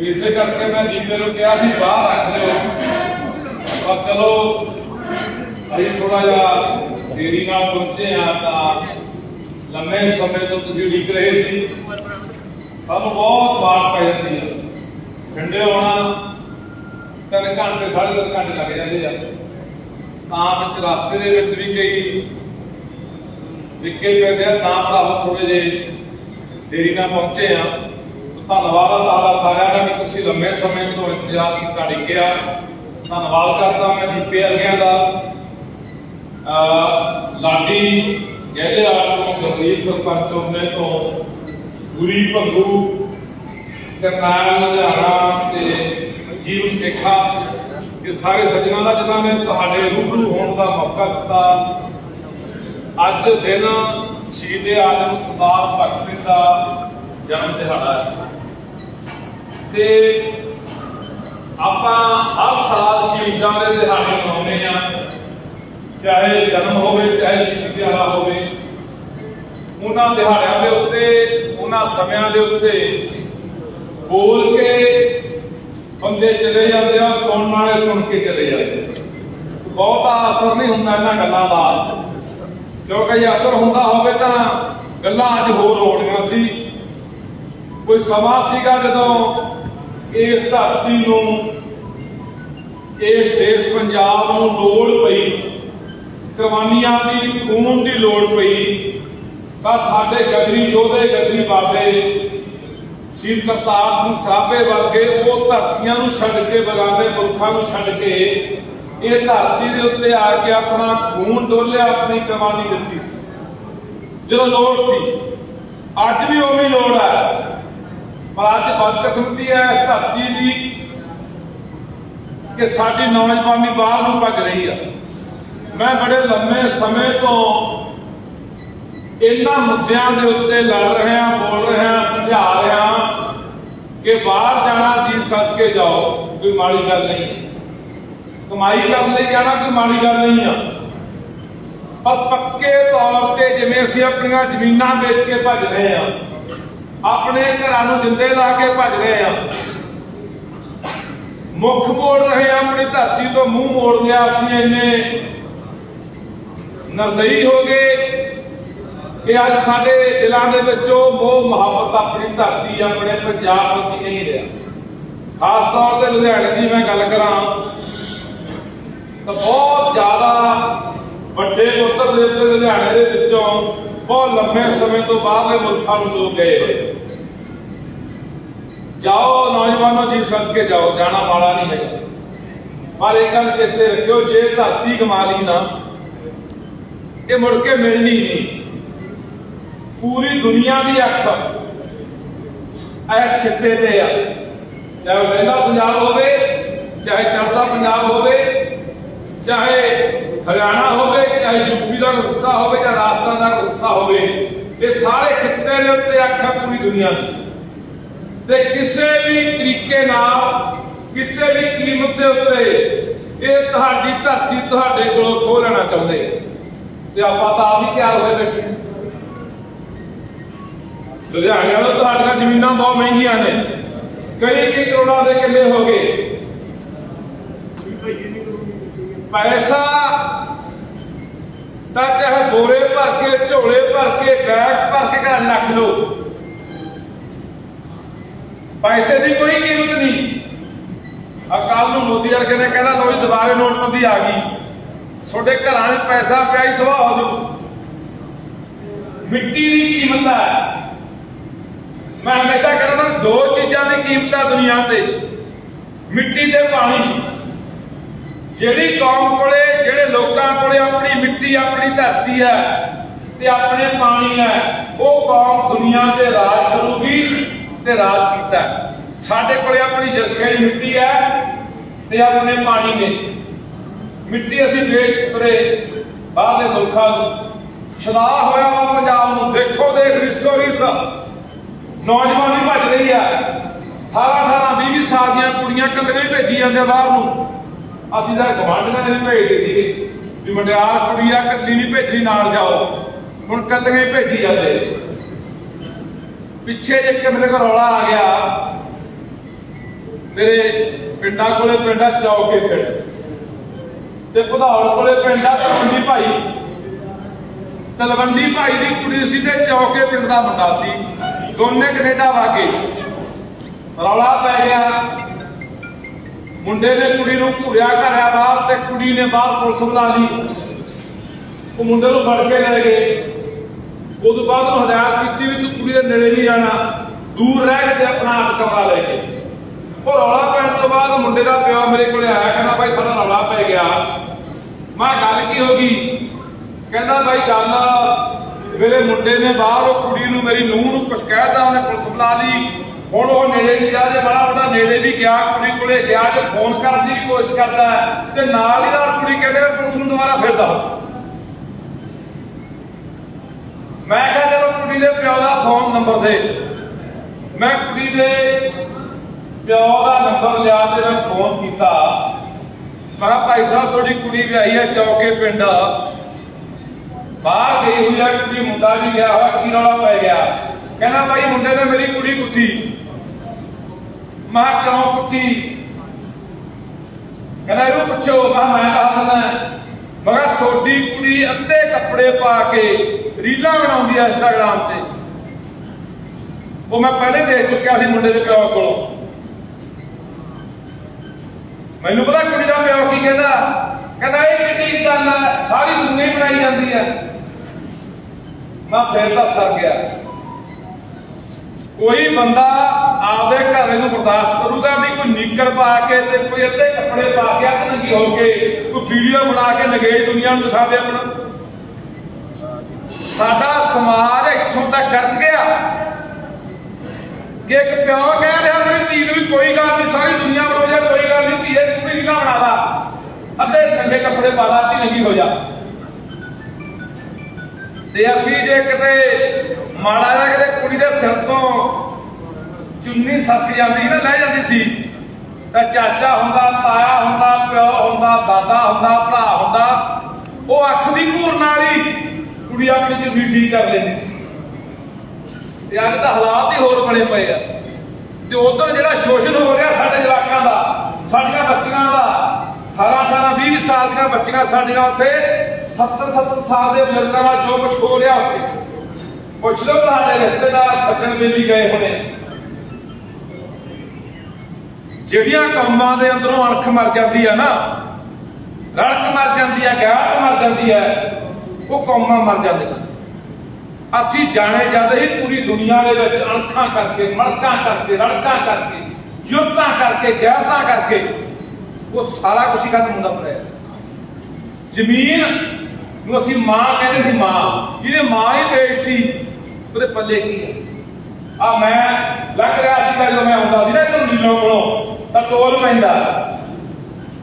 ਇਸੇ ਕਰਕੇ ਮੈਂ ਜੀਤੇ ਨੂੰ ਕਿਹਾ ਸੀ, ਬਾਹਰ ਰੱਖ ਲਿਓ। ਪਰ ਚਲੋ, ਅਸੀਂ ਥੋੜਾ ਜਿਹਾ ਦੇਰੀ ਨਾਲ ਪਹੁੰਚੇ ਆ ਤਾਂ ਲੰਮੇ ਸਮੇਂ ਤੋਂ ਤੁਸੀਂ ਉਡੀਕ ਰਹੇ ਸੀ। ਸਾਨੂੰ ਬਹੁਤ ਬਾਤ ਪੈ ਜਾਂਦੀ ਹੈ। ਠੰਡੇ ਹੋਣਾ ਤਿੰਨ ਘੰਟੇ, ਸਾਢੇ ਤਿੰਨ ਘੰਟੇ ਲੱਗ ਜਾਂਦੇ ਆ। ਤਾਂ ਵਿੱਚ ਰਸਤੇ ਦੇ ਵਿੱਚ ਵੀ ਕਈ ਵਿਕੇ ਪੈਂਦੇ ਆ ਤਾਂ ਭਰਾਵਾ ਥੋੜੇ ਜੇ ਦੇਰੀ ਨਾਲ ਪਹੁੰਚੇ ਆ ਧੰਨਵਾਦ ਆ ਤੁਹਾਡਾ ਸਾਰਿਆਂ ਦਾ ਕਿ ਤੁਸੀਂ ਲੰਮੇ ਸਮੇਂ ਤੋਂ ਇੰਤਜ਼ਾਰ ਕੀਤਾ ਡਿੱਗਿਆ ਧੰਨਵਾਦ ਕਰਦਾ ਮੈਂ ਦੀਪੇ ਵਰਗਿਆਂ ਦਾ। ਲਾਡੀ ਜਿਹੜੇ ਆਪ ਨੂੰ ਗਰਦੀਪ ਸਰਪੰਚ ਉਹਨੇ ਤੋਂ, ਗੁਰੀ ਭੰਗੂ, ਕਰਨਾਲ ਲੁਧਿਆਣਾ ਤੇ ਜੀਵ ਸੇਖਾ, ਇਹ ਸਾਰੇ ਸੱਜਣਾਂ ਦਾ ਜਿਨ੍ਹਾਂ ਨੇ ਤੁਹਾਡੇ ਰੂਬਰੂ ਹੋਣ ਦਾ ਮੌਕਾ ਦਿੱਤਾ। ਅੱਜ ਦਿਨ ਸ਼ਹੀਦ ਆਜ਼ਮ ਸਰਦਾਰ ਭਗਤ ਸਿੰਘ ਦਾ ਜਨਮ ਦਿਹਾੜਾ ਹੈ। ਤੇ ਆਪਾਂ ਹਰ ਸਾਲ ਸ਼ਹੀਦਾਂ ਦੇ ਦਿਹਾੜੇ ਮਨਾਉਂਦੇ ਆ ਚਾਹੇ ਜਨਮ ਹੋਵੇ, ਚਾਹੇ ਸ਼ਹੀਦੀ ਦਿਹਾੜਾ ਹੋਵੇ। ਉਹਨਾਂ ਦਿਹਾੜਿਆਂ ਦੇ ਉੱਤੇ, ਉਹਨਾਂ ਸਮਿਆਂ ਦੇ ਉੱਤੇ ਬੋਲ ਕੇ ਬੰਦੇ ਚਲੇ ਜਾਂਦੇ ਆ, ਸੁਣਨ ਵਾਲੇ ਸੁਣ ਕੇ ਚਲੇ ਜਾਂਦੇ ਬਹੁਤਾ ਅਸਰ ਨਹੀਂ ਹੁੰਦਾ ਇਹਨਾਂ ਗੱਲਾਂ ਦਾ। ਕਿਉਂਕਿ ਜੇ ਅਸਰ ਹੁੰਦਾ ਹੋਵੇ ਤਾਂ ਗੱਲਾਂ ਅੱਜ ਹੋਰ ਹੋਣੀਆਂ ਸੀ। ਕੋਈ ਸਮਾਂ ਸੀਗਾ ਜਦੋਂ ਇਸ ਧਰਤੀ ਨੂੰ, ਇਸ ਦੇਸ਼ ਪੰਜਾਬ ਨੂੰ ਲੋੜ ਪਈ। ਕੁਰਬਾਨੀਆਂ ਦੀ, ਖੂਨ ਦੀ ਲੋੜ ਪਈ। ਤਾਂ ਸਾਡੇ ਗਦਰੀ ਯੋਧੇ ਗਦਰੀ ਬਾਬੇ ਸ਼ਹੀਦ ਕਰਤਾਰ ਸਿੰਘ ਸਰਾਭੇ ਵਰਗੇ ਉਹ ਧਰਤੀਆਂ ਨੂੰ ਛੱਡ ਕੇ ਬਗਾਨੇ ਮੁਲਕਾਂ ਨੂੰ ਛੱਡ ਕੇ, ਇਹ ਧਰਤੀ ਦੇ ਉੱਤੇ ਆ ਕੇ ਆਪਣਾ ਖੂਨ ਡੋਲਿਆ, ਆਪਣੀ ਕੁਰਬਾਨੀ ਦਿੱਤੀ ਸੀ। ਜਦੋਂ ਲੋੜ ਸੀ, ਅੱਜ ਵੀ ਉਵੇਂ ਹੀ ਲੋੜ ਹੈ ਪਰ ਅੱਜ ਬਦਕਿਸਮਤੀ ਹੈ, ਇਸ ਧਰਤੀ ਦੀ, ਕਿ ਸਾਡੀ ਨੌਜਵਾਨੀ ਬਾਹਰ ਨੂੰ ਭੱਜ ਰਹੀ ਆ। ਮੈਂ ਬੜੇ ਲੰਮੇ ਸਮੇਂ ਤੋਂ ਇਹਨਾਂ ਮੁੱਦਿਆਂ ਦੇ ਉੱਤੇ ਲੜ ਰਿਹਾ, ਬੋਲ ਰਿਹਾ, ਸਮਝਾ ਰਿਹਾ ਕਿ ਬਾਹਰ ਜਾਣਾ ਦੀ ਸਦਕੇ ਜਾਓ, ਕੋਈ ਮਾੜੀ ਗੱਲ ਨਹੀਂ। ਕਮਾਈ ਕਰਨ ਲਈ ਜਾਣਾ, ਕੋਈ ਮਾੜੀ ਗੱਲ ਨਹੀਂ ਆ। ਪਰ ਪੱਕੇ ਤੌਰ ਤੇ ਜਿਵੇਂ ਅਸੀਂ ਆਪਣੀਆਂ ਜ਼ਮੀਨਾਂ ਵੇਚ ਕੇ ਭੱਜ ਰਹੇ ਆ ਆਪਣੇ ਘਰਾਂ ਨੂੰ ਜਿੰਦੇ ਲਾ ਕੇ ਭੱਜ ਰਹੇ ਆ। ਮੁੱਖ ਮੋੜ ਰਹੇ ਆ, ਆਪਣੀ ਧਰਤੀ ਤੋਂ ਮੂੰਹ ਮੋੜ ਲਿਆ ਅਸੀਂ ਇੰਨੇ ਨਰਦਈ ਹੋ ਗਏ ਕਿ ਅੱਜ ਸਾਡੇ ਦਿਲਾਂ ਦੇ ਵਿੱਚੋਂ ਮੋਹ ਮੁਹੱਬਤ ਆਪਣੀ ਧਰਤੀ, ਆਪਣੇ ਪੰਜਾਬ ਵਿੱਚ ਨਹੀਂ ਰਿਹਾ। ਖਾਸ ਤੌਰ ਤੇ ਲੁਧਿਆਣੇ ਦੀ ਮੈਂ ਗੱਲ ਕਰਾਂ, ਤਾਂ ਬਹੁਤ ਜ਼ਿਆਦਾ ਵੱਡੇ ਉੱਤਰ ਦੇ ਉੱਤੇ ਲੁਧਿਆਣੇ ਦੇ ਵਿੱਚੋਂ ਬਹੁਤ ਲੰਮੇ ਸਮੇਂ ਤੋਂ ਬਾਹਰਲੇ ਮੁਲਕਾਂ ਨੂੰ ਲੋਕ ਗਏ ਹੋਏ। ਜਾਓ, ਨੌਜਵਾਨੋ ਜੀ ਸਦਕੇ ਜਾਓ, ਜਾਣਾ ਮਾੜਾ ਨਹੀਂ ਹੈ ਪਰ ਇਹ ਗੱਲ ਚੇਤੇ ਰੱਖਿਓ, ਜੇ ਧਰਤੀ ਕਮਾ ਲਈ ਨਾ, ਇਹ ਮੁੜ ਕੇ ਮਿਲਣੀ ਨਹੀਂ। ਪੂਰੀ ਦੁਨੀਆ ਦੀ ਅੱਖ ਇਸ ਖਿੱਤੇ ਤੇ ਆ। ਚਾਹੇ ਲਹਿੰਦਾ ਪੰਜਾਬ ਹੋਵੇ, ਚਾਹੇ ਚੜਦਾ ਪੰਜਾਬ ਹੋਵੇ ਚਾਹੇ ਹਰਿਆਣਾ ਹੋਵੇ, ਚਾਹੇ ਯੂਪੀ ਦਾ ਹਿੱਸਾ ਹੋਵੇ ਜਾਂ ਰਾਜਸਥਾਨ ਦਾ ਹਿੱਸਾ ਹੋਵੇ, ਇਹ ਸਾਰੇ ਖਿੱਤੇ ਦੇ ਉੱਤੇ ਅੱਖ ਪੂਰੀ ਦੁਨੀਆ ਦੀ। ਤੇ ਕਿਸੇ ਵੀ ਤਰੀਕੇ ਨਾਲ, ਕਿਸੇ ਵੀ ਕੀਮਤ ਦੇ ਉੱਤੇ ਇਹ ਤੁਹਾਡੀ ਧਰਤੀ ਤੁਹਾਡੇ ਕੋਲੋਂ ਖੋਹ ਲੈਣਾ ਚਾਹੁੰਦੇ ਤੇ ਆਪਾਂ ਤਾਂ ਆਪ ਹੀ ਤਿਆਰ ਹੋਏ ਬੈਠੇ ਲੁਧਿਆਣੇ ਵਾਲੋ, ਤੁਹਾਡੀਆਂ ਜ਼ਮੀਨਾਂ ਬਹੁਤ ਮਹਿੰਗੀਆਂ ਨੇ। ਕਈ ਕਈ ਕਰੋੜਾਂ ਦੇ ਕਿੱਲੇ ਹੋ ਗਏ? ਪੈਸਾ ਤਾਂ ਚਾਹੇ ਬੋਰੇ ਭਰ ਕੇ, ਝੋਲੇ ਭਰ ਕੇ, ਬੈਗ ਭਰ ਕੇ ਘਰ ਰੱਖ ਲਓ। ਪੈਸੇ ਦੀ ਕੋਈ ਕੀਮਤ ਨਹੀਂ। ਅਕਾਲ ਨੂੰ ਮੋਦੀ ਵਰਗੇ ਨੇ ਕਹਿੰਦਾ ਲੋ ਜੀ, ਦੁਬਾਰੇ ਨੋਟਬੰਦੀ ਆ ਗਈ। ਤੁਹਾਡੇ ਘਰਾਂ 'ਚ ਪੈਸਾ ਪਿਆ ਹੀ ਸਵਾ ਹੋ ਜਾਊ। ਮਿੱਟੀ ਦੀ ਕੀਮਤ ਹੈ ਮੈਂ ਹਮੇਸ਼ਾ ਕਹਿੰਦਾ, ਦੋ ਚੀਜ਼ਾਂ ਦੀ ਕੀਮਤ ਹੈ ਦੁਨੀਆ ਤੇ। ਮਿੱਟੀ ਤੇ ਪਾਣੀ। ਜਿਹੜੀ ਕੌਮ ਕੋਲੇ, ਜਿਹੜੇ ਲੋਕਾਂ ਕੋਲੇ ਆਪਣੀ ਮਿੱਟੀ, ਆਪਣੀ ਧਰਤੀ ਹੈ ਤੇ ਆਪਣੇ ਪਾਣੀ ਹੈ, ਉਹ ਕੌਮ ਦੁਨੀਆ ਤੇ ਰਾਜ ਕਰੂਗੀ ਤੇ ਰਾਜ ਕੀਤਾ। ਸਾਡੇ ਕੋਲੇ ਆਪਣੀ ਜਰਖੇ ਦੀ ਮਿੱਟੀ ਹੈ ਤੇ ਆਪਣੇ ਪਾਣੀ ਨੇ। ਮਿੱਟੀ ਅਸੀਂ ਵੇਚ ਪਰੇ ਬਾਹਰਲੇ ਮੁਲਕਾਂ ਨੂੰ ਛਦਾ ਹੋਇਆ ਵਾ ਪੰਜਾਬ ਨੂੰ। ਦੇਖੋ, ਦੇਖ, ਰਿਸੋ, ਰਿਸ। ਨੌਜਵਾਨੀ ਭੱਜ ਰਹੀ ਹੈ 18 18 20 20 ਸਾਲ ਦੀਆਂ ਕੁੜੀਆਂ ਕੱਲੀਆਂ ਭੇਜੀ ਜਾਂਦੇ ਬਾਹਰ ਨੂੰ। ਅਸੀਂ ਤਾਂ ਗਵਾਂਢੀਆਂ ਦੇ ਵੀ ਭੇਜਦੇ ਸੀਗੇ ਵੀ ਮਟਿਆਰ ਕੁੜੀ ਆ ਕੱਲੀ ਨਹੀਂ ਭੇਜਣੀ, ਨਾਲ ਜਾਓ। ਹੁਣ ਕੱਲੀਆਂ ਹੀ ਭੇਜੀ ਜਾਂਦੇ। ਪਿੱਛੇ ਜੇ ਇੱਕ ਮੇਰੇ ਕੋਲ ਰੌਲਾ ਆ ਗਿਆ, ਮੇਰੇ ਪਿੰਡਾਂ ਕੋਲੇ ਪਿੰਡਾ ਚੌਕੇ ਪਿੰਡ ਤੇ ਭਦੌੜ ਕੋਲੇ ਪਿੰਡਾ ਤਲਵੰਡੀ ਭਾਈ। ਤਲਵੰਡੀ ਭਾਈ ਦੀ ਕੁੜੀ ਸੀ ਤੇ ਚੌਕੇ ਪਿੰਡ ਦਾ ਮੁੰਡਾ ਸੀ। ਦੋਨੇ ਕੈਨੇਡਾ ਵਾਗੇ ਰੌਲਾ ਪੈ ਗਿਆ। ਮੁੰਡੇ ਨੇ ਕੁੜੀ ਨੂੰ ਘੁਰਿਆ ਘਰਿਆ ਬਾਹਰ ਤੇ ਕੁੜੀ ਨੇ ਬਾਹਰ ਪੁਲਿਸ ਬੁਲਾ ਲਈ। ਉਹ ਮੁੰਡੇ ਨੂੰ ਫੜ ਕੇ ਲੈ ਗਏ। ਉਦੋਂ ਬਾਅਦ ਉਹ ਹਦਾਇਤ ਕੀਤੀ ਵੀ ਤੂੰ ਕੁੜੀ ਦੇ ਨੇੜੇ ਨਹੀਂ ਜਾਣਾ। ਦੂਰ ਰਹਿ ਕੇ ਤੇ ਆਪਣਾ ਆਪ ਕਮਰਾ ਲੈ ਕੇ। ਉਹ ਰੌਲਾ ਪੈਣ ਤੋਂ ਬਾਅਦ ਮੁੰਡੇ ਦਾ ਪਿਓ ਮੇਰੇ ਕੋਲ ਆਇਆ, ਕਹਿੰਦਾ, ਭਾਈ, ਸਾਡਾ ਰੌਲਾ ਪੈ ਗਿਆ। ਮੈਂ ਗੱਲ ਕੀ ਹੋ ਗਈ? ਕਹਿੰਦਾ, ਭਾਈ, ਗੱਲ ਮੇਰੇ ਮੁੰਡੇ ਨੇ ਬਾਹਰ ਉਹ ਕੁੜੀ ਨੂੰ, ਮੇਰੀ ਨੂੰਹ ਨੂੰ ਕੁਛ ਕਹਿਤਾ ਉਹਨੇ ਪੁਲਿਸ ਬੁਲਾ ਲਈ। ਹੁਣ ਉਹ ਨੇੜੇ ਨਹੀਂ ਜਾ ਜੇ ਬੜਾ ਉਹਦਾ ਨੇੜੇ ਵੀ ਗਿਆ, ਕੁੜੀ ਕੋਲੇ ਗਿਆ, ਜੇ ਫੋਨ ਕਰਨ ਦੀ ਵੀ ਕੋਸ਼ਿਸ਼ ਕਰਦਾ ਤੇ ਨਾਲ ਹੀ ਨਾਲ ਕੁੜੀ ਕਹਿੰਦੇ ਵੀ ਪੁਲਿਸ ਨੂੰ ਦੁਬਾਰਾ ਫਿਰ ਮੈਂ ਕਿਹਾ ਚਲੋ ਕੁੜੀ ਦੇ ਪਿਓ ਦਾ ਫੋਨ ਨੰਬਰ ਦੇ, ਮੈਂ ਕੁੜੀ ਦੇ ਪਿਓ ਦਾ ਨੰਬਰ ਲਿਆ ਤੇ ਮੈਂ ਫੋਨ ਕੀਤਾ। ਮੈਂ ਭਾਈ ਸਾਹਿਬ, ਤੁਹਾਡੀ ਕੁੜੀ ਵਿਆਹੀ ਹੈ ਚੌਕੇ ਪਿੰਡ। ਬਾਹਰ ਗਈ ਹੋਈ ਹੈ ਕੁੜੀ, ਮੁੰਡਾ ਵੀ ਗਿਆ ਹੋਇਆ, ਕੀ ਰੌਲਾ ਪੈ ਗਿਆ? ਕਹਿੰਦਾ, ਭਾਈ, ਮੁੰਡੇ ਨੇ ਮੇਰੀ ਕੁੜੀ ਕੁੱਟੀ ਮੈਂ ਕਿਉਂ ਕੁੱਟੀ ਕਹਿੰਦਾ ਇਹਨੂੰ ਪੁੱਛੋ ਮੈਂ ਕਿਹਾ ਮੈਂ ਦੱਸ ਦਿੰਦਾ ਸੋਡੀ ਕੁੜੀ ਅੱਧੇ ਕੱਪੜੇ ਪਾ ਕੇ ਰੀਲਾਂ ਬਣਾਉਂਦੀ ਐ ਇੰਸਟਾਗ੍ਰਾਮ ਤੇ। ਉਹ ਮੈਂ ਪਹਿਲੇ ਦੇਖ ਚੁੱਕਿਆ ਸੀ ਮੁੰਡੇ ਦੇ ਪਿਓ ਕੋਲੋਂ। ਮੈਨੂੰ ਪਤਾ ਕੁੜੀ ਦਾ ਪਿਓ ਕੀ ਕਹਿੰਦਾ? ਕਹਿੰਦਾ, ਇਹ ਕਿੱਡੀ ਗੱਲ ਹੈ ਸਾਰੀ ਦੁਨੀਆ ਹੀ ਬਣਾਈ ਜਾਂਦੀ ਹੈ ਮੈਂ ਫੇਰ ਤਾਂ ਸਰ ਗਿਆ। ਕੋਈ ਬੰਦਾ ਆਪਦੇ ਘਰ ਨੂੰ ਬਰਦਾਸ਼ਤ ਕਰੂਗਾ, ਵੀ ਕੋਈ ਨੀਕਰ ਪਾ ਕੇ ਤੇ ਕੋਈ ਅੱਧੇ ਕੱਪੜੇ ਪਾ ਕੇ ਅੱਧ ਨੰਗੀ ਹੋ ਕੇ ਕੋਈ ਵੀਡੀਓ ਬਣਾ ਕੇ ਨਗੇੜ ਦੁਨੀਆ ਨੂੰ ਦਿਖਾਵੇ ਆਪਣਾ। ਸਾਡਾ ਸਮਾਜ ਇੱਥੋਂ ਤੱਕ ਕਰ ਗਿਆ ਕਿ ਇੱਕ ਪਿਓ ਕਹਿ ਰਿਹਾ ਆਪਣੀ ਧੀ ਨੂੰ ਵੀ ਕੋਈ ਗੱਲ ਨਹੀਂ, ਸਾਰੀ ਦੁਨੀਆ ਬਣੋ ਜਾ, ਕੋਈ ਗੱਲ ਨਹੀਂ, ਧੀਏ, ਤੂੰ ਵੀ ਨਾ ਬਣਾ ਲਾ। ਅੱਧੇ ਠੰਡੇ ਕੱਪੜੇ ਪਾ ਲਾ, ਧੀ ਨੰਗੀ ਹੋ ਜਾ। ਤੇ ਅਸੀਂ ਜੇ ਕਿਤੇ ਮਾੜਾ ਜਿਹਾ ਕਿਤੇ ਕੁੜੀ ਦੇ ਸਿਰ ਤੋਂ ਚੁੰਨੀ ਸੱਕ ਜਾਂਦੀ ਨਾ, ਲੈ ਜਾਂਦੀ ਸੀ। ਤਾਂ ਚਾਚਾ ਹੁੰਦਾ, ਤਾਇਆ ਹੁੰਦਾ, ਪਿਓ ਹੁੰਦਾ, ਦਾਦਾ ਹੁੰਦਾ, ਭਰਾ ਹੁੰਦਾ, ਉਹ ਅੱਖ ਦੀ ਘੂਰ ਨਾਲ ਹੀ ਕੁੜੀ ਆਪਣੀ ਚੁੰਨੀ ਠੀਕ ਕਰ ਲੈਂਦੀ ਸੀ। ਤੇ ਅੱਜ ਤਾਂ ਹਾਲਾਤ ਹੀ ਹੋਰ ਬਣੇ ਪਏ ਆ। ਤੇ ਉਧਰ ਜਿਹੜਾ ਸ਼ੋਸ਼ਣ ਹੋ ਰਿਹਾ ਸਾਡੇ ਜਵਾਕਾਂ ਦਾ, ਸਾਡੀਆਂ ਬੱਚੀਆਂ ਦਾ 18 18 20 ਸਾਲ ਦੀਆਂ ਬੱਚੀਆਂ ਸਾਡੀਆਂ ਉੱਥੇ 70 70 ਸਾਲ ਦੇ ਬਜ਼ੁਰਗਾਂ ਦਾ ਜੋ ਕੁਝ ਹੋ ਰਿਹਾ ਉੱਥੇ। ਪੁੱਛ ਲਓ ਤੁਹਾਡੇ ਰਿਸ਼ਤੇਦਾਰ ਸੱਜਣ ਮਿਲੀ ਗਏ ਹੋਣੇ। ਜਿਹੜੀਆਂ ਕੰਮਾਂ ਦੇ ਅੰਦਰੋਂ ਅਣਖ ਮਰ ਜਾਂਦੀ ਆ ਨਾ, ਰੜਕ ਮਰ ਜਾਂਦੀ ਆ, ਗਾਹਕ ਮਰ ਜਾਂਦੀ ਆ, ਉਹ ਕੌਮਾਂ ਮਰ ਜਾਂਦੀਆਂ। ਅਸੀਂ ਜਾਣੇ ਜਾਂਦੇ ਹੀ ਪੂਰੀ ਦੁਨੀਆ ਦੇ ਵਿੱਚ ਅਣਖਾਂ ਕਰਕੇ ਮੜਕਾਂ ਕਰਕੇ, ਰੜਕਾਂ ਕਰਕੇ, ਯੁੱਧਾਂ ਕਰਕੇ, ਗੈਰਤਾਂ ਕਰਕੇ ਉਹ ਸਾਰਾ ਕੁਝ ਹੀ ਖਤਮ ਹੁੰਦਾ ਪਿਆ ਜ਼ਮੀਨ ਨੂੰ ਅਸੀਂ ਮਾਂ ਕਹਿੰਦੇ ਸੀ ਮਾਂ। ਜਿਹਨੇ ਮਾਂ ਹੀ ਵੇਚਤੀ, ਉਹਦੇ ਪੱਲੇ ਕੀ ਹੈ ਆ ਮੈਂ ਲੱਗ ਰਿਹਾ ਸੀ ਜਦੋਂ ਮੈਂ ਆਉਂਦਾ ਸੀ ਨਾ ਇੱਧਰ ਨੀਲੋਂ ਕੋਲੋਂ। ਤਾਂ ਟੋਲ ਪੈਂਦਾ।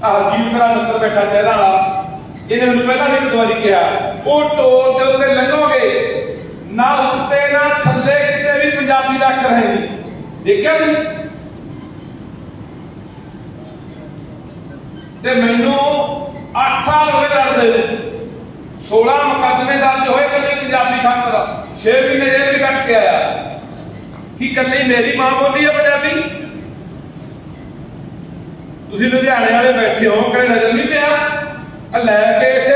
ਆ ਹਰਜੀਤ ਮੇਰਾ ਬੈਠਾ ਚਿਹਰਾ ਵਾਲਾ, ਇਹਨੇ ਮੈਨੂੰ ਪਹਿਲਾਂ ਵੀ ਇੱਕ ਵਾਰੀ ਕਿਹਾ, ਉਹ ਟੋਲ ਦੇ ਉੱਤੇ ਲੰਘੋਗੇ ਨਾ ਉੱਤੇ ਨਾ, ਥੱਲੇ ਕਿਤੇ ਵੀ ਪੰਜਾਬੀ ਦਾ ਅੱਖਰ ਹੈ ਨਹੀਂ। ਦੇਖਿਆ ਤੁਸੀਂ? ਤੇ ਮੈਨੂੰ 8 ਸਾਲ ਹੋਏ ਕਰਦੇ 16 ਮੁਕੱਦਮੇ ਦਰਜ ਹੋਏ ਕੱਲੀ ਪੰਜਾਬੀ ਖਾਤਰ। 6 ਮਹੀਨੇ ਜੇਲ੍ਹ ਵੀ ਕੱਟ ਕੇ ਆਇਆ। ਕੀ ਕੱਲੀ ਮੇਰੀ ਮਾਂ ਬੋਲੀ ਹੈ ਪੰਜਾਬੀ? ਤੁਸੀਂ ਲੁਧਿਆਣੇ ਵਾਲੇ ਬੈਠੇ ਹੋ ਕਿਹੜੇ ਨਜ਼ਰ ਨਹੀਂ ਪਿਆ? ਆ ਲੈ ਕੇ ਇੱਥੇ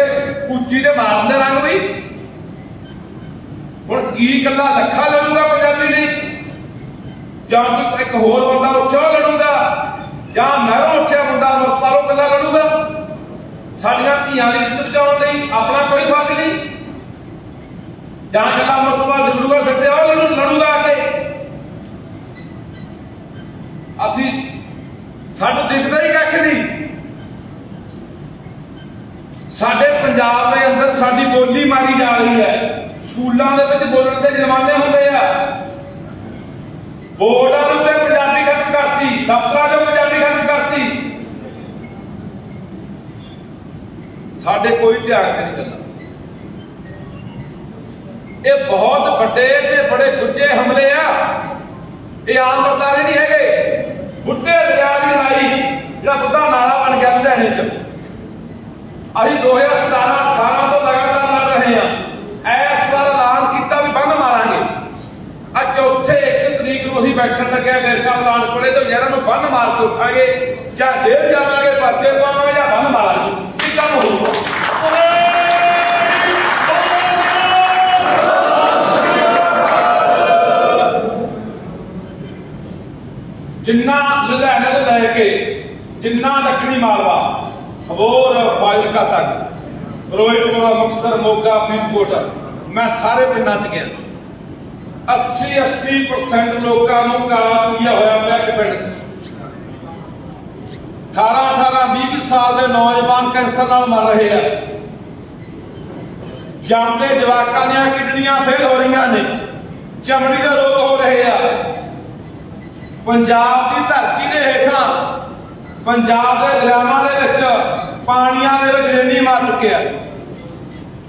ਉੱਚੀ ਤੇ ਮਾਰਨ ਰੰਗ ਵੀ। ਹੁਣ ਕੀ ਕੱਲਾ ਲੱਖਾ ਲੜੂਗਾ ਪੰਜਾਬੀ ਲਈ? ਜਾਂ ਇੱਕ ਹੋਰ ਬੰਦਾ ਉੱਥੇ ਉਹ ਲੜੂਗਾ? ਜਾਂ ਮਹਿਰੋਂ ਉੱਠਿਆ ਬੰਦਾ ਮਰਤਾਰੋਂ ਕੱਲਾ ਲੜੂਗਾ? ਸਾਡੀਆਂ ਧੀਆਂ ਦੀ ਇੱਜ਼ਤ ਬਚਾਉਣ ਲਈ ਆਪਣਾ ਕੋਈ ਫ਼ਰਕ ਨਹੀਂ। ਜਾਂ ਕੱਲਾ ਮਰਤਬਾ ਲੜੂਗਾ ਸੱਤੇ ਉਹ ਲੜੂ ਲੜੂਗਾ ਆ ਕੇ ਅਸੀਂ ਸਾਨੂੰ ਦਿਖਦਾ ਹੀ ਕੱਖ ਨਹੀਂ ਸਾਡੇ ਪੰਜਾਬ ਦੇ ਅੰਦਰ ਸਾਡੀ ਬੋਲੀ ਮਾਰੀ ਜਾ ਰਹੀ ਹੈ। ਸਕੂਲਾਂ ਦੇ ਵਿੱਚ ਬੋਲਣ ਦੇ ਜਮਾਨੇ ਹੁੰਦੇ ਆ। ਬੋਰਡਾਂ ਦੇ ਉੱਤੇ ਪੰਜਾਬੀ ਖਤਮ ਕਰਤੀ, ਦਫ਼ਤਰਾਂ ਦੇ ਪੰਜਾਬੀ ਖਤਮ ਕਰਤੀ। ਸਾਡੇ ਕੋਈ ਧਿਆਨ ਚ ਨਹੀਂ ਦਿੰਦਾ। ਇਹ ਬਹੁਤ ਵੱਡੇ ਤੇ ਬੜੇ ਗੁੱਝੇ ਹਮਲੇ ਆ। ਇਹ ਆਮ ਵਰਤਾਰੇ ਨਹੀਂ ਹੈਗੇ। ਬੁੱਢੇ ਦਰਿਆ ਦੀ ਰਾਈ, ਜਿਹੜਾ ਬੁੱਢਾ ਨਾਲਾ ਬਣ ਗਿਆ ਲੁਧਿਆਣੇ ਚ। ਅਸੀਂ 2017 18 ਤੋਂ ਲਗਾਤਾਰ ਰਹੇ ਹਾਂ। ਐਸ ਵਾਰ ਐਲਾਨ ਕੀਤਾ ਵੀ ਬੰਨ ਮਾਰਾਂਗੇ। ਅੱਜ ਚੌਥੇ ਇੱਕ ਤਰੀਕ ਨੂੰ ਅਸੀਂ ਬੈਠਣ ਲੱਗਿਆ ਮੇਰੇ ਐਲਾਨ ਕੋਲੇ ਤੇ ਵਿਚਾਰਿਆਂ ਨੂੰ ਬੰਨ ਮਾਰ ਕੇ ਉਠਾਂਗੇ ਜਾਂ ਜੇਲ੍ਹ ਜਾਵਾਂਗੇ, ਪਰਚੇ ਪਾਵਾਂਗੇ ਜਾਂ ਬੰਨ ਮਾਰਾਂਗੇ। ਕੀ ਕੰਮ ਹੋਊਗਾ ਜਿੰਨਾ ਲੁਧਿਆਣੇ ਤੋਂ ਲੈ ਕੇ, ਜਿੰਨਾ ਦੱਖਣੀ ਮਾਲਵਾ, ਹੋਰ ਫਾਜ਼ਿਲਕਾ ਤੱਕ। ਫਿਰੋਜ਼ਪੁਰ ਮੁਕਤਸਰ ਮੋਗਾ ਫਰੀਦਕੋਟ ਮੈਂ ਸਾਰੇ ਪਿੰਡਾਂ 'ਚ ਗਿਆ। 80 80% ਲੋਕਾਂ ਨੂੰ ਕਾਲਾ ਹੋਇਆ ਪਿਆ ਇੱਕ ਪਿੰਡ 'ਚ। 18 18 20 ਸਾਲ ਦੇ ਨੌਜਵਾਨ ਕੈਂਸਰ ਨਾਲ ਮਰ ਰਹੇ ਆ। ਜਾਂਦੇ ਜਵਾਕਾਂ ਦੀਆਂ ਕਿਡਨੀਆਂ ਫੇਲ ਹੋ ਰਹੀਆਂ ਨੇ। ਚਮੜੀ ਦੇ ਰੋਗ ਹੋ ਰਹੇ ਆ। ਪੰਜਾਬ ਦੀ ਧਰਤੀ ਦੇ ਹੇਠਾਂ, ਪੰਜਾਬ ਦੇ ਦਰਿਆਵਾਂ ਦੇ ਵਿੱਚ ਪਾਣੀਆਂ ਦੇ ਵਿੱਚ ਰੇਨੀ ਮਰ ਚੁੱਕਿਆ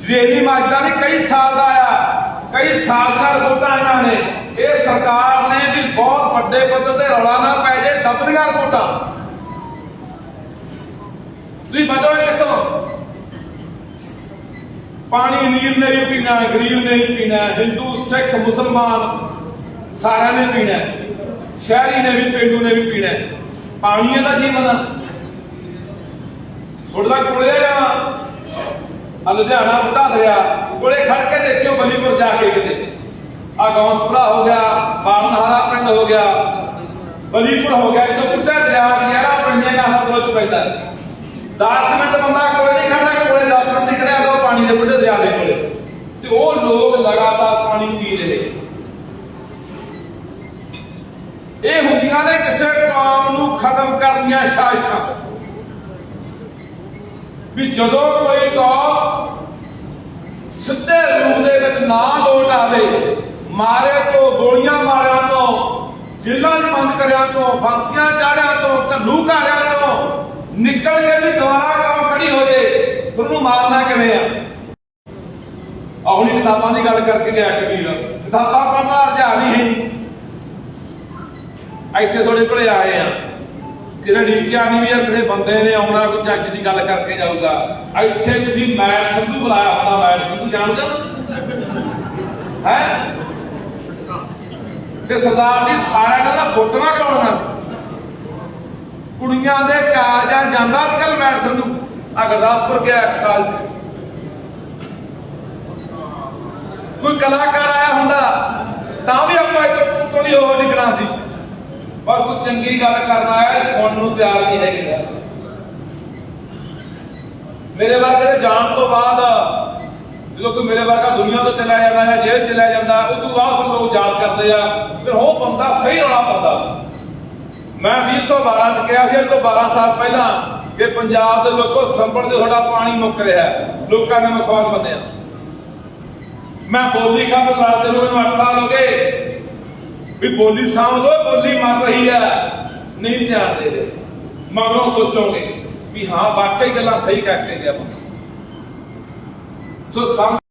ਰੇਨੀ ਮੱਚਦਾ ਨਹੀਂ, ਕਈ ਸਾਲ ਦਾ ਆ ਕਈ ਸਾਲ ਦਾ ਰਿਪੋਰਟਾਂ ਆਈਆਂ ਨੇ। ਇਹ ਸਰਕਾਰ ਨੇ ਵੀ ਬਹੁਤ ਵੱਡੇ ਪੱਧਰ ਤੇ ਰੌਲਾ ਨਾ ਪੈ ਜੇ ਦਬਦੀਆਂ ਰਿਪੋਰਟਾਂ। ਤੁਸੀਂ ਬਚੋ ਦੇਖੋ। ਪਾਣੀ ਅਮੀਰ ਨੇ ਵੀ ਪੀਣਾ, ਗਰੀਬ ਨੇ ਵੀ ਪੀਣਾ, ਹਿੰਦੂ, ਸਿੱਖ, ਮੁਸਲਮਾਨ ਸਾਰਿਆਂ ਨੇ ਪੀਣਾ। ਸ਼ਹਿਰੀ ਨੇ ਵੀ, ਪਿੰਡੂ ਨੇ ਵੀ ਪੀਣਾ। ਪਾਣੀ ਦਾ ਜੀਵਨ ਆ ਥੋੜਾ ਕੋਲੇ ਆ ਆ ਲੁਧਿਆਣਾ ਬੁੱਢਾ ਦਰਿਆ, ਕੋਲੇ ਖੜ ਕੇ ਦੇਖਿਓ ਬਲੀਪੁਰ ਜਾ ਕੇ ਕਿਤੇ। ਆ ਗੌਂਸਪੁਰਾ ਹੋ ਗਿਆ ਬਾਲਨਹਾਰਾ ਪਿੰਡ ਹੋ ਗਿਆ, ਬਲੀਪੁਰ ਹੋ ਗਿਆ ਇਹ ਬੁੱਢਾ ਦਰਿਆ ਗਿਆਰਾ ਪਿੰਡਾਂ ਦਾ ਹੱਥ ਵਿੱਚ ਪੈਂਦਾ। 10 ਮਿੰਟ ਬੰਦਾ ਕੋਲੇ ਨਹੀਂ ਖੜਨਾ ਕੋਲੇ 10 ਮਿੰਟ ਨਹੀਂ ਤਾਂ ਪਾਣੀ ਦੇ ਬੁੱਢੇ ਦਰਿਆ ਦੇ ਕੋਲੇ। ਤੇ ਉਹ ਲੋਕ ਲਗਾਤਾਰ ਪਾਣੀ ਪੀ ਰਹੇ ਇਹ ਹੁੰਦੀਆਂ ਨੇ ਕਿਸੇ ਕੌਮ ਨੂੰ ਖਤਮ ਕਰਨ ਦੀਆਂ ਸਾਜ਼ਿਸ਼ਾਂ ਵੀ ਜਦੋਂ ਕੋਈ ਕੌਮ ਸਿੱਧੇ ਰੂਪ ਦੇ ਵਿੱਚ ਨਾ ਲੋਟ ਆਵੇ, ਮਾਰੇ ਤੋਂ, ਗੋਲੀਆਂ ਮਾਰਿਆਂ ਤੋਂ, ਜੇਲ੍ਹਾਂ 'ਚ ਬੰਦ ਕਰਿਆ ਤੋਂ ਫਾਂਸੀਆਂ ਚਾੜਿਆ ਤੋਂ ਘੱਲੂ ਘਾਰਿਆ ਤੋਂ, ਨਿਕਲ ਕੇ ਵੀ ਦੁਬਾਰਾ ਕੌਮ ਖੜੀ ਹੋ ਜੇ, ਉਹਨੂੰ ਮਾਰਨਾ ਕਿਵੇਂ ਆ? ਆਉਣੀ ਕਿਤਾਬਾਂ ਦੀ ਗੱਲ ਕਰਕੇ ਗਿਆ ਕਬੀਰ ਕਿਤਾਬਾਂ ਪੜ੍ਹਨਾ ਰਜਾ ਨਹੀਂ ਇੱਥੇ ਤੁਹਾਡੇ ਕੋਲੇ ਆਏ ਆ। ਜਿਹੜਾ ਡੀਕਿਆ ਨਹੀਂ ਵੀ ਯਾਰ, ਕਿਸੇ ਬੰਦੇ ਨੇ ਆਉਣਾ, ਕੋਈ ਚੱਜ ਦੀ ਗੱਲ ਕਰਕੇ ਜਾਊਗਾ। ਇੱਥੇ ਤੁਸੀਂ ਮੈਟ ਸੰਧੂ ਬੁਲਾਇਆ ਹੁੰਦਾ ਮੈਟ ਸੰਧੂ ਜਾਣਦੇ ਹੋ? ਹੈ ਤੇ ਸਰਦਾਰ ਜੀ ਸਾਰਿਆਂ ਦਾ ਫੋਟੋਆਂ ਕਰਾਉਣੀਆਂ ਕੁੜੀਆਂ ਦੇ ਕਾਲਜਾਂ ਜਾਂਦਾ ਅੱਜ ਕੱਲ ਮੈਟ ਸੰਧੂ। ਆ ਗੁਰਦਾਸਪੁਰ ਗਿਆ ਕਾਲਜ ਕੋਈ ਕਲਾਕਾਰ ਆਇਆ ਹੁੰਦਾ, ਤਾਂ ਵੀ ਆਪਾਂ ਇੱਕ ਤੋਂ ਹੀ ਉਹ ਨਿਕਲਣਾ ਸੀ। ਪਰ ਕੋਈ ਚੰਗੀ ਗੱਲ ਕਰਨਾ ਹੈ ਸੁਣਨ ਨੂੰ ਤਿਆਰ ਨਹੀਂ ਹੈਗੇ। ਮੇਰੇ ਵਰਗੇ ਦੇ ਜਾਣ ਤੋਂ ਬਾਅਦ ਜਦੋਂ ਕੋਈ ਮੇਰੇ ਵਰਗਾ ਦੁਨੀਆ ਤੋਂ ਚਲਾ ਜਾਂਦਾ ਹੈ, ਜੇਲ੍ਹ ਚਲਾ ਜਾਂਦਾ ਉਸ ਤੋਂ ਬਾਅਦ ਫਿਰ ਲੋਕ ਯਾਦ ਕਰਦੇ ਆ, ਫਿਰ ਉਹ ਬੰਦਾ ਸਹੀ ਰੌਲਾ ਪਾਉਂਦਾ ਸੀ। ਮੈਂ 2012 ਚ ਕਿਹਾ ਸੀ, ਅੱਜ ਤੋਂ 12 ਸਾਲ ਪਹਿਲਾਂ ਕਿ ਪੰਜਾਬ ਦੇ ਲੋਕੋ ਸੰਭਲ ਦੇ ਤੁਹਾਡਾ ਪਾਣੀ ਮੁੱਕ ਰਿਹਾ ਹੈ। ਲੋਕਾਂ ਨੇ ਮਖੌਲ ਮੰਨਿਆ ਮੈਂ ਬੋਲੀ ਖਾਤਰ ਲੜਦੇ ਨੂੰ ਮੈਨੂੰ 8 ਸਾਲ ਹੋ ਗਏ। ਵੀ ਬੋਲੀ ਸਾਂਭ ਲੋ ਬੋਲੀ ਮਰ ਰਹੀ ਹੈ। ਨਹੀਂ ਧਿਆਨ ਦੇ ਰਹੇ। ਮਗਰੋਂ ਸੋਚੋਗੇ ਵੀ ਹਾਂ, ਵਾਕਈ ਗੱਲਾਂ ਸਹੀ ਕਰਕੇ ਗਿਆ ਸੋ ਸਮ